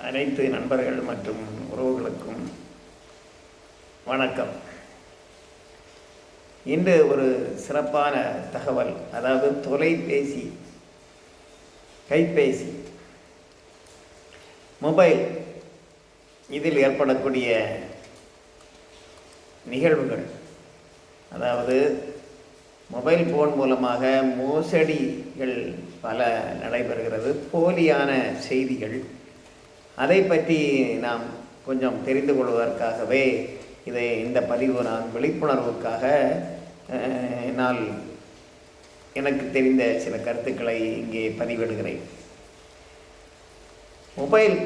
அனைத்து நண்பர்கள் மற்றும் உறவுகளுக்கும் வணக்கம். இன்று ஒரு சிறப்பான தகவல் அதாவது தொலைபேசி கைபேசி மொபைல் இதில் ஏற்படக்கூடிய நிகழ்வுகள் அதாவது மொபைல் ஃபோன் மூலமாக மோசடிகள் பல நடைபெறுகிறது போலியான செய்திகள் அதை பற்றி நாம் கொஞ்சம் தெரிந்து கொள்வதற்காகவே இதை இந்த பதிவு நான் விழிப்புணர்வுக்காக நான் எனக்கு தெரிந்த சில கருத்துக்களை இங்கே பதிவிடுகிறேன். மொபைல்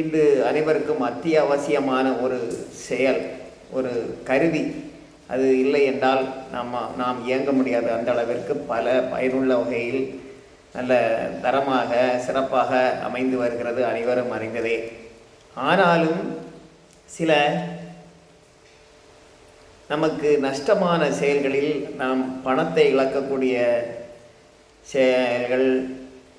இன்று அனைவருக்கும் அத்தியாவசியமான ஒரு செயல் ஒரு கருவி. அது இல்லை என்றால் நாம் நாம் இயங்க முடியாது அந்த அளவிற்கு பல பயனுள்ள வகையில் நல்ல தரமாக சிறப்பாக அமைந்து வருகிறது அனைவரும் அறிந்ததே. ஆனாலும் சில நமக்கு நஷ்டமான செயல்களில் நாம் பணத்தை இழக்கக்கூடிய செயல்கள்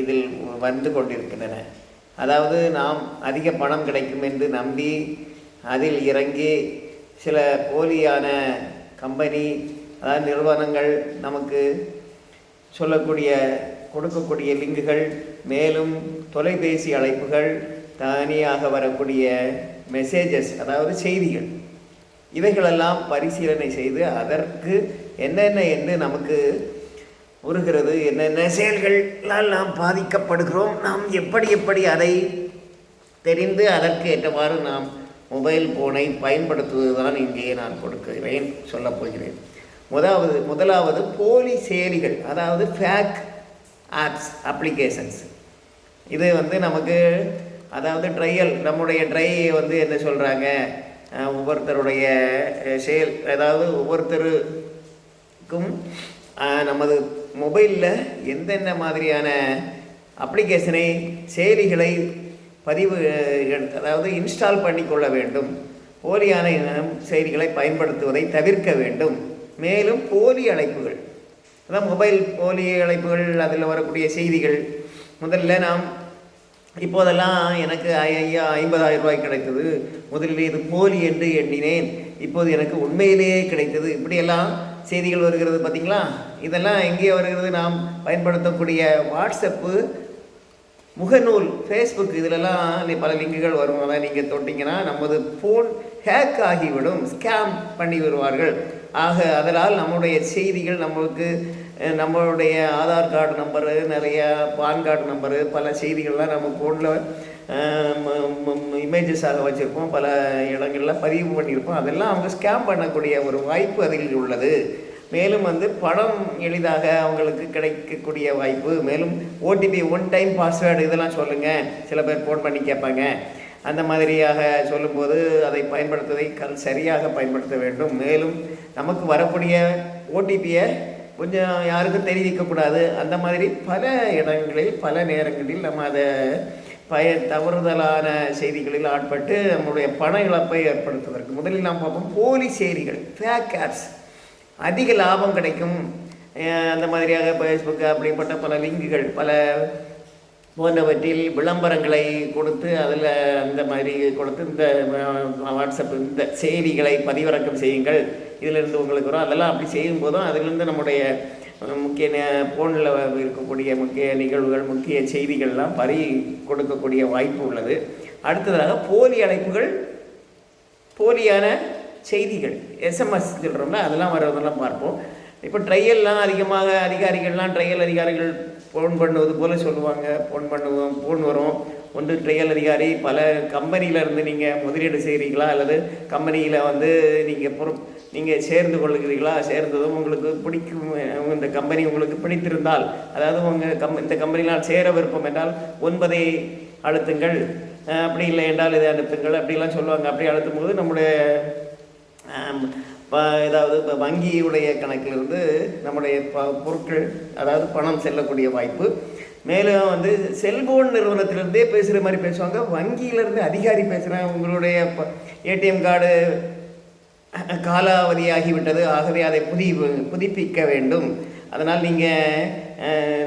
இதில் வந்து கொண்டிருக்கின்றன. அதாவது நாம் அதிக பணம் கிடைக்கும் என்று நம்பி அதில் இறங்கி சில போலியான கம்பெனி அதாவது நிறுவனங்கள் நமக்கு சொல்லக்கூடிய கொடுக்கக்கூடிய லிங்குகள் மேலும் தொலைபேசி அழைப்புகள் தனியாக வரக்கூடிய மெசேஜஸ் அதாவது செய்திகள். இவைகளெல்லாம் பரிசீலனை செய்து அதற்கு என்னென்ன என்று நமக்கு உருகிறது என்னென்ன செயல்களால் நாம் பாதிக்கப்படுகிறோம் நாம் எப்படி எப்படி அதை தெரிந்து அதற்கு ஏற்றவாறு நாம் மொபைல் ஃபோனை பயன்படுத்துவதுதான் இங்கே நான் கொடுக்கிறேன் சொல்லப் போகிறேன். முதலாவது முதலாவது போலி செயலிகள் அதாவது ஃபேக் ஆப்ஸ் அப்ளிகேஷன்ஸ் இது வந்து நமக்கு அதாவது ட்ரையல் நம்முடைய ட்ரை வந்து என்ன சொல்கிறாங்க ஒவ்வொருத்தருடைய செயல் அதாவது ஒவ்வொருத்தருக்கும் நமது மொபைலில் எந்தெந்த மாதிரியான அப்ளிகேஷனை செயலிகளை பதிவு அதாவது இன்ஸ்டால் பண்ணிக்கொள்ள வேண்டும். போலியான இனம் செயலிகளை பயன்படுத்துவதை தவிர்க்க வேண்டும். மேலும் போலி அழைப்புகள். அதான் மொபைல் போலி அழைப்புகள் அதில் வரக்கூடிய செய்திகள். முதல்ல நாம் இப்போதெல்லாம் எனக்கு ஐயா ஐம்பதாயிரம் ரூபாய் கிடைத்தது. முதலில் இது போலி என்று எண்ணினேன். இப்போது எனக்கு உண்மையிலேயே கிடைத்தது. இப்படியெல்லாம் செய்திகள் வருகிறது பார்த்தீங்களா? இதெல்லாம் எங்கே வருகிறது? நாம் பயன்படுத்தக்கூடிய வாட்ஸ்அப்பு முகநூல் ஃபேஸ்புக் இதிலெல்லாம் பல லிங்குகள் வரும். அதை நீங்கள் தொட்டிங்கன்னா நமது ஃபோன் ஹேக் ஆகிவிடும். ஸ்கேம் பண்ணி வருவார்கள் ஆக அதனால் நம்முடைய செய்திகள் நம்மளுக்கு நம்மளுடைய ஆதார் கார்டு நம்பரு நிறையா பான் கார்டு நம்பரு பல செய்திகள்லாம் நம்ம ஃபோனில் இமேஜஸாக வச்சுருப்போம். பல இடங்களில் பதிவு பண்ணியிருப்போம். அதெல்லாம் அவங்க ஸ்கேம் பண்ணக்கூடிய ஒரு வாய்ப்பு அதில் உள்ளது. மேலும் வந்து பணம் எளிதாக அவங்களுக்கு கிடைக்கக்கூடிய வாய்ப்பு. மேலும் ஓடிபி ஒன் டைம் பாஸ்வேர்டு இதெல்லாம் சொல்லுங்கள் சில பேர் ஃபோன் பண்ணி கேட்பாங்க. அந்த மாதிரியாக சொல்லும்போது அதை பயன்படுத்துவதை கல் சரியாக பயன்படுத்த வேண்டும். மேலும் நமக்கு வரக்கூடிய ஓடிபியை கொஞ்சம் யாருக்கும் தெரிவிக்கக்கூடாது. அந்த மாதிரி பல இடங்களில் பல நேரங்களில் நம்ம அதை பய தவறுதலான செய்திகளில் ஆட்பட்டு நம்மளுடைய பண இழப்பை ஏற்படுத்துவதற்கு முதலில் நாம் பார்ப்போம். போலி செய்திகள் ஃபேக் ஆப்ஸ் அதிக லாபம் கிடைக்கும். அந்த மாதிரியாக ஃபேஸ்புக் அப்படிப்பட்ட பல லிங்குகள் பல போன்றவற்றில் விளம்பரங்களை கொடுத்து அதில் அந்த மாதிரி கொடுத்து இந்த வாட்ஸ்அப் இந்த செய்திகளை பதிவிறக்கம் செய்யுங்கள். இதிலிருந்து உங்களுக்கு வரும். அதெல்லாம் அப்படி செய்யும் போதும் அதிலிருந்து நம்முடைய முக்கிய ஃபோனில் இருக்கக்கூடிய முக்கிய நிகழ்வுகள் முக்கிய செய்திகள்லாம் பறி கொடுக்கக்கூடிய வாய்ப்பு உள்ளது. அடுத்ததாக போலி அழைப்புகள் போலியான செய்திகள் எஸ்எம்எஸ் சொல்கிறோம்ல அதெல்லாம் வர்றதெல்லாம் பார்ப்போம். இப்போ ட்ரையல்லாம் அதிகமாக அதிகாரிகள்லாம் ட்ரையல் அதிகாரிகள் ஃபோன் பண்ணுவது போல் சொல்லுவாங்க. ஃபோன் பண்ணுவோம் ஃபோன் வரும். ஒன்று ட்ரையல் அதிகாரி பல கம்பெனியில் இருந்து நீங்கள் முதலீடு செய்கிறீங்களா அல்லது கம்பெனியில் வந்து நீங்கள் பொறு நீங்கள் சேர்ந்து கொள்கிறீர்களா? சேர்ந்ததும் உங்களுக்கு பிடிக்கும் இந்த கம்பெனி உங்களுக்கு பிடித்திருந்தால் அதாவது உங்கள் கம் இந்த கம்பெனியில் சேர விருப்பம் என்றால் ஒன்பதை அழுத்துங்கள். அப்படி இல்லை என்றால் இதை அழுத்துங்கள் அப்படிலாம் சொல்லுவாங்க. அப்படி அழுத்தும் போது நம்முடைய இப்போ ஏதாவது இப்போ வங்கியுடைய கணக்கிலிருந்து நம்முடைய ப பொருட்கள் அதாவது பணம் செல்லக்கூடிய வாய்ப்பு. மேலும் வந்து செல்போன் நிறுவனத்திலிருந்தே பேசுகிற மாதிரி பேசுவாங்க. வங்கியிலேருந்து அதிகாரி பேசுகிறேன் உங்களுடைய ஏடிஎம் கார்டு காலாவதியாகிவிட்டது. ஆகவே அதை புதி புதுப்பிக்க வேண்டும். அதனால் நீங்கள்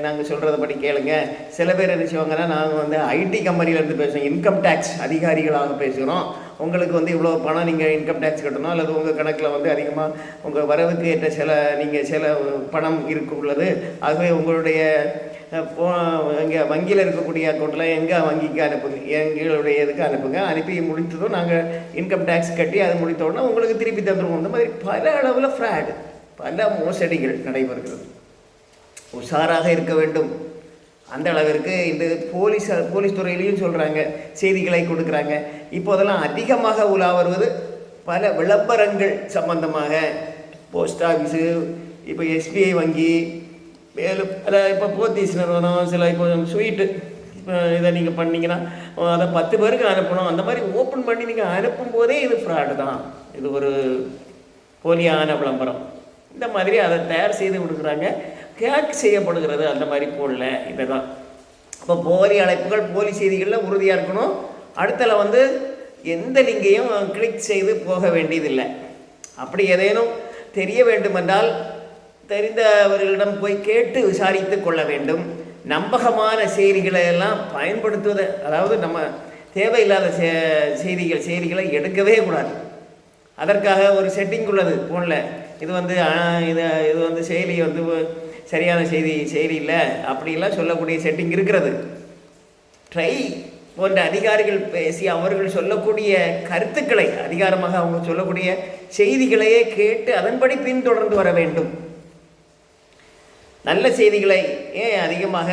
நாங்கள் சொல்கிறத படி கேளுங்க. சில பேர் என்ன செய்வாங்கன்னா நாங்கள் வந்து ஐடி கம்பெனிலேருந்து பேசுகிறோம் இன்கம் டேக்ஸ் அதிகாரிகளாக பேசுகிறோம் உங்களுக்கு வந்து இவ்வளோ பணம் நீங்கள் இன்கம் டேக்ஸ் கட்டணும் அல்லது உங்கள் கணக்கில் வந்து அதிகமாக உங்கள் வரவுக்கு ஏற்ற சில நீங்கள் சில பணம் இருக்கு உள்ளது. ஆகவே உங்களுடைய போ இங்கே வங்கியில் இருக்கக்கூடிய அக்கௌண்ட்டில் எங்கே வங்கிக்கு அனுப்புங்க எங்களுடைய இதுக்கு அனுப்புங்க. அனுப்பி முடித்ததும் நாங்கள் இன்கம் டேக்ஸ் கட்டி அது முடித்த உடனே உங்களுக்கு திருப்பி தந்துடுவோம் இந்த மாதிரி பல அளவில் ஃப்ராடு பல மோசடிகள் நடைபெறுகிறது. உஷாராக இருக்க வேண்டும். அந்த அளவிற்கு இந்த போலீஸ் போலீஸ் துறையிலையும் சொல்கிறாங்க செய்திகளை கொடுக்குறாங்க. இப்போதெல்லாம் அதிகமாக உலா வருவது பல விளம்பரங்கள் சம்பந்தமாக. போஸ்ட் ஆஃபீஸு இப்போ எஸ்பிஐ வங்கி மேலும் பல இப்போ போத்தீஸ் நிறுவனம் சில இப்போ ஸ்வீட்டு இப்போ இதை நீங்கள் பண்ணிங்கன்னா அதை பத்து பேருக்கு அனுப்பணும். அந்த மாதிரி ஓப்பன் பண்ணி நீங்கள் அனுப்பும் போதே இது ஃப்ராடு தான். இது ஒரு போலியான விளம்பரம். இந்த மாதிரி அதை தயார் செய்து கொடுக்குறாங்க. கேக் செய்யப்படுகிறது அந்த மாதிரி போடல இதை தான் இப்போ போலி அழைப்புகள் போலி செய்திகளில் உறுதியாக இருக்கணும். அடுத்தல வந்து எந்த லிங்கையும் கிளிக் செய்து போக வேண்டியதில்லை. அப்படி ஏதேனும் தெரிய வேண்டுமென்றால் தெரிந்தவர்களிடம் போய் கேட்டு விசாரித்து கொள்ள வேண்டும். நம்பகமான செய்திகளை எல்லாம் பயன்படுத்துவதை அதாவது நம்ம தேவையில்லாத செ- செய்திகள் செய்திகளை எடுக்கவே கூடாது. அதற்காக ஒரு செட்டிங் உள்ளது ஃபோனில் இது வந்து இது இது வந்து செயலி வந்து சரியான செய்தி செயலி இல்லை. அப்படிலாம் சொல்லக்கூடிய செட்டிங் இருக்கிறது. ட்ரை போன்ற அதிகாரிகள் பேசி அவர்கள் சொல்லக்கூடிய கருத்துக்களை அதிகாரமாக அவங்க சொல்லக்கூடிய செய்திகளையே கேட்டு அதன்படி பின்தொடர்ந்து வர வேண்டும். நல்ல செய்திகளை ஏன் அதிகமாக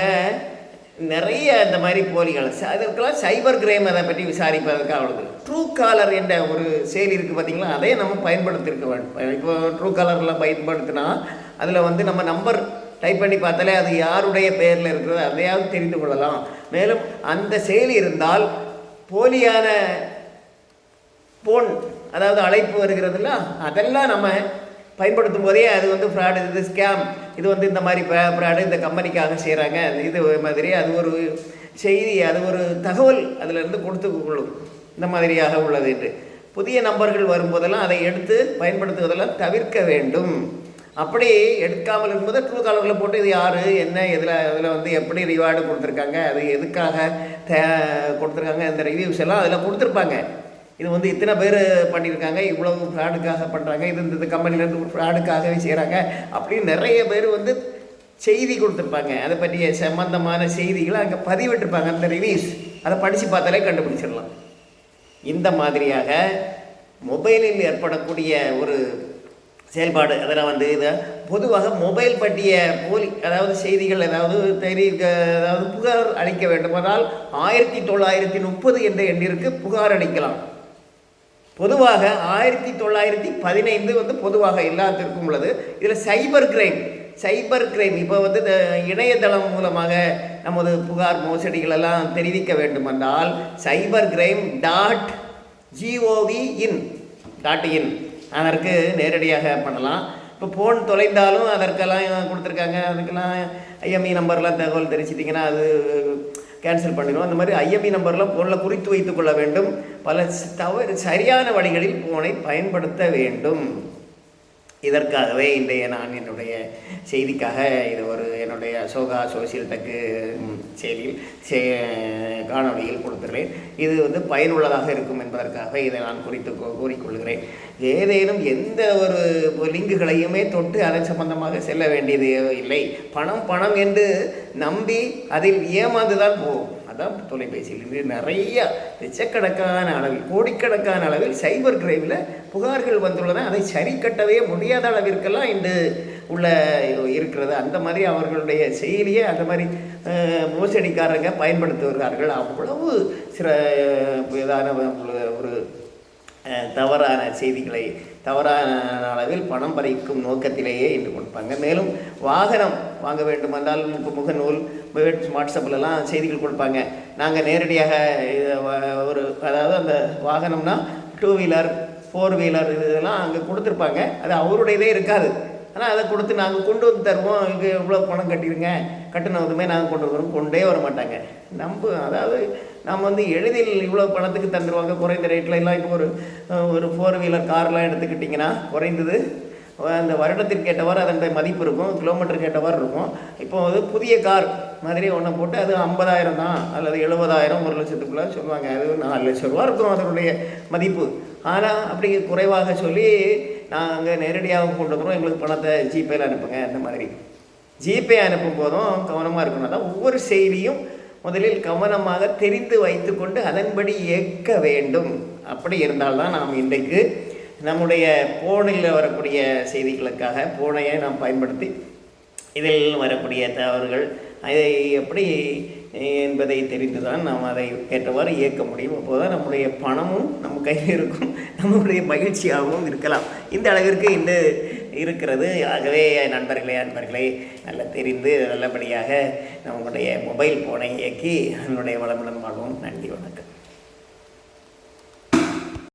நிறைய இந்த மாதிரி போலிகள்? அதற்கெல்லாம் சைபர் கிரைம் அதை பற்றி விசாரிப்பதற்காக உள்ளது. ட்ரூ காலர் என்ற ஒரு செயலி இருக்குது பார்த்தீங்களா அதை நம்ம பயன்படுத்தியிருக்க வேண்டும் இப்போ ட்ரூ காலர்லாம் பயன்படுத்தினா அதில் வந்து நம்ம நம்பர் டைப் பண்ணி பார்த்தாலே அது யாருடைய பெயரில் இருக்கிறது அதையாவது தெரிந்து கொள்ளலாம். மேலும் அந்த செயலி இருந்தால் போலியான போன் அதாவது அழைப்பு வருகிறதுல அதெல்லாம் நம்ம பயன்படுத்தும் போதே அது வந்து ஃப்ராடு இது ஸ்கேம் இது வந்து இந்த மாதிரி ஃப்ராடு இந்த கம்பெனிக்காக செய்கிறாங்க இது மாதிரி அது ஒரு செய்தி அது ஒரு தகவல் அதிலிருந்து கொடுத்து கொள்ளும். இந்த மாதிரியாக உள்ளது என்று. புதிய நம்பர்கள் வரும்போதெல்லாம் அதை எடுத்து பயன்படுத்துவதெல்லாம் தவிர்க்க வேண்டும். அப்படி எடுக்காமல் இருக்கும்போது ட்ரூ காலரில் போட்டு இது யார் என்ன இதில் இதில் வந்து எப்படி ரிவார்டு கொடுத்துருக்காங்க அது எதுக்காக தே கொடுத்துருக்காங்க இந்த ரிவ்யூஸ் எல்லாம் அதில் கொடுத்துருப்பாங்க. இது வந்து இத்தனை பேர் பண்ணியிருக்காங்க இவ்வளவு ஃப்ராடுக்காக பண்ணுறாங்க இது இந்த- கம்பெனிலேருந்து ஃப்ராடுக்காகவே செய்கிறாங்க அப்படின்னு நிறைய பேர் வந்து செய்தி கொடுத்துருப்பாங்க. அதை பற்றிய சம்மந்தமான செய்திகளை அங்கே பதிவிட்டிருப்பாங்க அந்த ரிவ்யூஸ் அதை படித்து பார்த்தாலே கண்டுபிடிச்சிடலாம். இந்த மாதிரியாக மொபைலில் ஏற்படக்கூடிய ஒரு செயல்பாடு அதில் வந்து இதை பொதுவாக மொபைல் பற்றிய போலி அதாவது செய்திகள் ஏதாவது தெரிவிக்க அதாவது புகார் அளிக்க வேண்டுமானால் ஆயிரத்தி தொள்ளாயிரத்தி முப்பது என்ற எண்ணிற்கு புகார் அளிக்கலாம். பொதுவாக ஆயிரத்தி தொள்ளாயிரத்தி பதினைந்து வந்து பொதுவாக எல்லாத்திற்கும் உள்ளது. இதில் சைபர் கிரைம் சைபர் கிரைம் இப்போ வந்து இந்த இணையதளம் மூலமாக நமது புகார் மோசடிகள் எல்லாம் தெரிவிக்க வேண்டுமென்றால் cyber crime dot G O V in dot in அதற்கு நேரடியாக பண்ணலாம். இப்போ ஃபோன் தொலைந்தாலும் அதற்கெல்லாம் கொடுத்துருக்காங்க. அதுக்கெல்லாம் ஐஎம்இ நம்பர்லாம் தகவல் தெரிவிச்சிட்டிங்கன்னா அது கேன்சல் பண்ணிடுவோம் அந்த மாதிரி ஐஎம்இ நம்பர்லாம் ஃபோனில் குறித்து வைத்துக்கொள்ள வேண்டும். பல தவறு சரியான வழிகளில் ஃபோனை பயன்படுத்த வேண்டும். இதற்காகவே இன்றைய நான் என்னுடைய செய்திக்காக இது ஒரு என்னுடைய சோகா சோசியல் டக்கு செயலியில் செ- காணொளியில் கொடுத்துள்ளேன். இது வந்து பயனுள்ளதாக இருக்கும் என்பதற்காக இதை நான் குறித்து கூறிக்கொள்கிறேன். ஏதேனும் எந்த ஒரு லிங்குகளையுமே தொட்டு அதன் சம்பந்தமாக செல்ல வேண்டியது இல்லை. பணம் பணம் என்று நம்பி அதில் ஏமாந்து தான் போகும் அதான் தொலைபேசியில் இன்று நிறைய லட்சக்கணக்கான அளவில் கோடிக்கணக்கான அளவில் சைபர் கிரைமில் புகார்கள் வந்துள்ளன. அதை சரி கட்டவே முடியாத அளவிற்கெல்லாம் இன்று உள்ள இருக்கிறது. அந்த மாதிரி அவர்களுடைய செயலியை அந்த மாதிரி மோசடிக்காரங்க பயன்படுத்தி வருகிறார்கள் அவ்வளவு சில இதான ஒரு தவறான செய்திகளை தவறான அளவில் பணம் பறிக்கும் நோக்கத்திலேயே இன்று கொடுப்பாங்க மேலும் வாகனம் வாங்க வேண்டுமென்றால் முகநூல் வாட்ஸ்அப்லலாம் செய்திகள் கொடுப்பாங்க. நாங்கள் நேரடியாக ஒரு அதாவது அந்த வாகனம்னா டூ வீலர் ஃபோர் வீலர் இதெல்லாம் அங்கே கொடுத்துருப்பாங்க. அது அவருடையதே இருக்காது. ஆனால் அதை கொடுத்து நாங்கள் கொண்டு வந்து தருவோம். இங்கே இவ்வளோ பணம் கட்டிடுங்க கட்டினதுமே நாங்கள் கொண்டு வரோம் கொண்டே வர மாட்டாங்க. நம்ப அதாவது நம்ம வந்து எளிதில் இவ்வளோ பணத்துக்கு தந்துடுவாங்க குறைந்த ரேட்டில் எல்லாம் இப்போ ஒரு ஒரு ஃபோர் வீலர் கார்லாம் எடுத்துக்கிட்டிங்கன்னா குறைந்தது அந்த வருடத்திற்கு ஏற்றவாறு அதனுடைய மதிப்பு இருக்கும் கிலோமீட்டருக்கு ஏற்றவாறு இருக்கும். இப்போ வந்து புதிய கார் மாதிரி ஒன்று போட்டு அது ஐம்பதாயிரம் தான் அல்லது எழுபதாயிரம் ஒரு லட்சத்துக்குள்ளே சொல்லுவாங்க. அது நாலு லட்ச ரூபா இருக்கும் அதனுடைய மதிப்பு. ஆனால் அப்படி குறைவாக சொல்லி நாங்கள் நேரடியாக கொண்டு வந்துடும் எங்களுக்கு பணத்தை ஜிபேயில் அனுப்புங்க அந்த மாதிரி. ஜிபே அனுப்பும் போதும் கவனமாக இருக்கணும். தான் ஒவ்வொரு செய்தியும் முதலில் கவனமாக தெரிந்து வைத்துக்கொண்டு அதன்படி இயக்க வேண்டும். அப்படி இருந்தால்தான் நாம் இன்றைக்கு நம்முடைய போனில் வரக்கூடிய செய்திகளுக்காக போனையை நாம் பயன்படுத்தி இதில் வரக்கூடிய தவறுகள் அதை எப்படி என்பதை தெரிந்து தான் நாம் அதை ஏற்றவாறு இயக்க முடியும். அப்போது தான் நம்முடைய பணமும் நம்ம கையில் இருக்கும். நம்முடைய மகிழ்ச்சியாகவும் இருக்கலாம். இந்த அளவிற்கு இந்த இருக்கிறது. ஆகவே நண்பர்களே நண்பர்களே நல்லா தெரிந்து நல்லபடியாக நம்முடைய மொபைல் ஃபோனை இயக்கி அதனுடைய வளமுடன் வாழ்வோம். நன்றி.